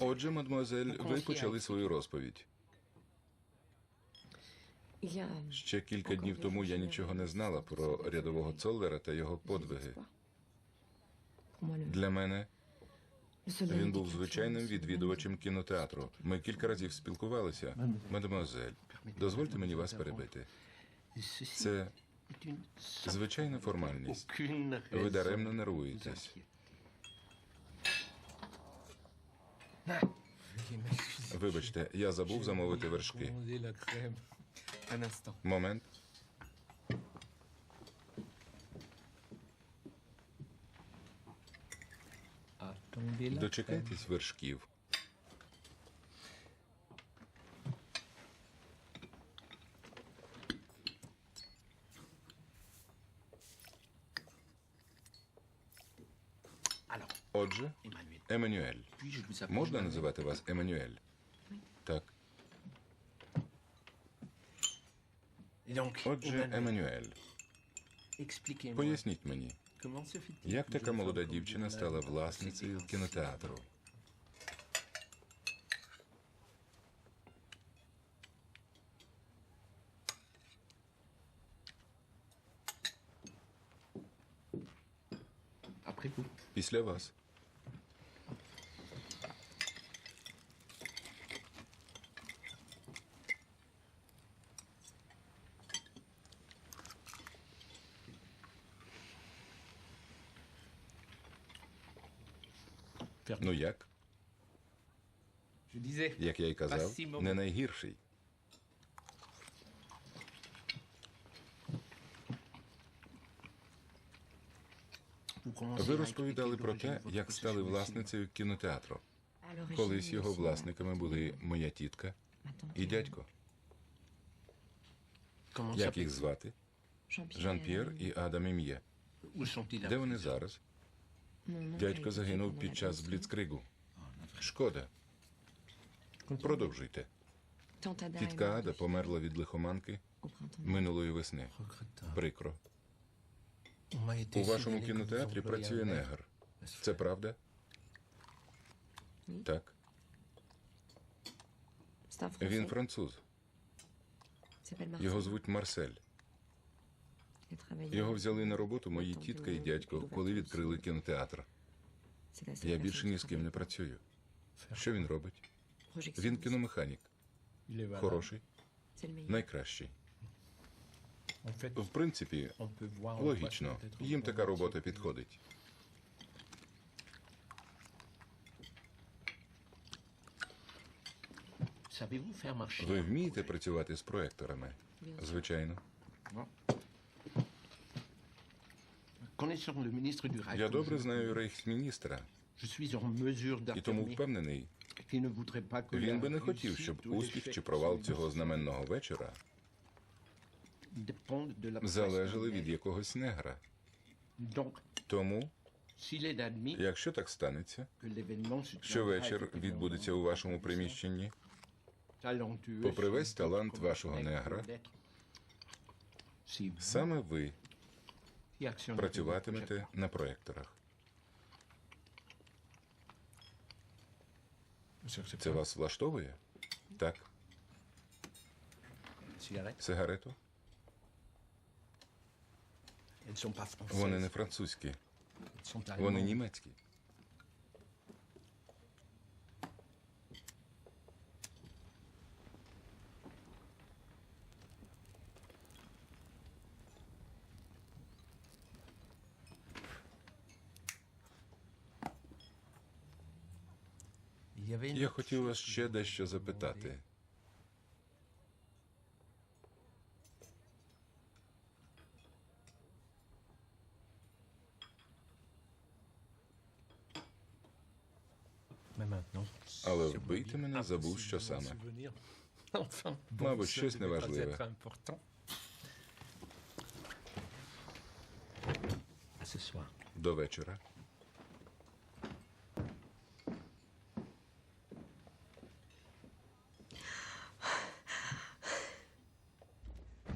Отже, мадемуазель, ви почали свою розповідь. Ще кілька днів тому я нічого не знала про рядового Цоллера та його подвиги. Для мене він був звичайним відвідувачем кінотеатру. Ми кілька разів спілкувалися. Мадемуазель, дозвольте мені вас перебити. Це звичайна формальність. Ви даремно нервуєтесь. Вибачте, я забув замовити вершки. Момент. Дочекайтесь вершків. Отже, Appeler Можна називати вас Еммануель? Так. Отже, expliquez-moi, поясніть мені, як така молода дівчина стала власницею кінотеатру? Після вас. Ну як? Як я й казав, не найгірший. Ви розповідали про те, як стали власницею кінотеатру. Колись його власниками були моя тітка і дядько. Як їх звати? Жан-П'єр і Адам Ім'є. Де вони зараз? Дядько загинув під час бліцкригу. Шкода. Продовжуйте. Тітка Ада померла від лихоманки минулої весни. Прикро. У вашому кінотеатрі працює негр. Це правда? Так. Він француз. Його звуть Марсель. Його взяли на роботу мої тітка і дядько, коли відкрили кінотеатр. Я більше ні з ким не працюю. Що він робить? Він кіномеханік. Хороший, найкращий. В принципі, логічно. Їм така робота підходить. Ви вмієте працювати з проекторами? Звичайно. Я добре знаю рейхсміністра, і тому впевнений, він би не хотів, щоб успіх чи провал цього знаменного вечора залежали від якогось негра. Тому, якщо так станеться, що вечір відбудеться у вашому приміщенні, попри весь талант вашого негра, саме ви працюватимете на проекторах. Це вас влаштовує? Так. Сигарету? Вони не французькі, вони німецькі. Я хотів вас ще дещо запитати. Але вбийте мене, забув, що саме. Мабуть, щось неважливе. До вечора.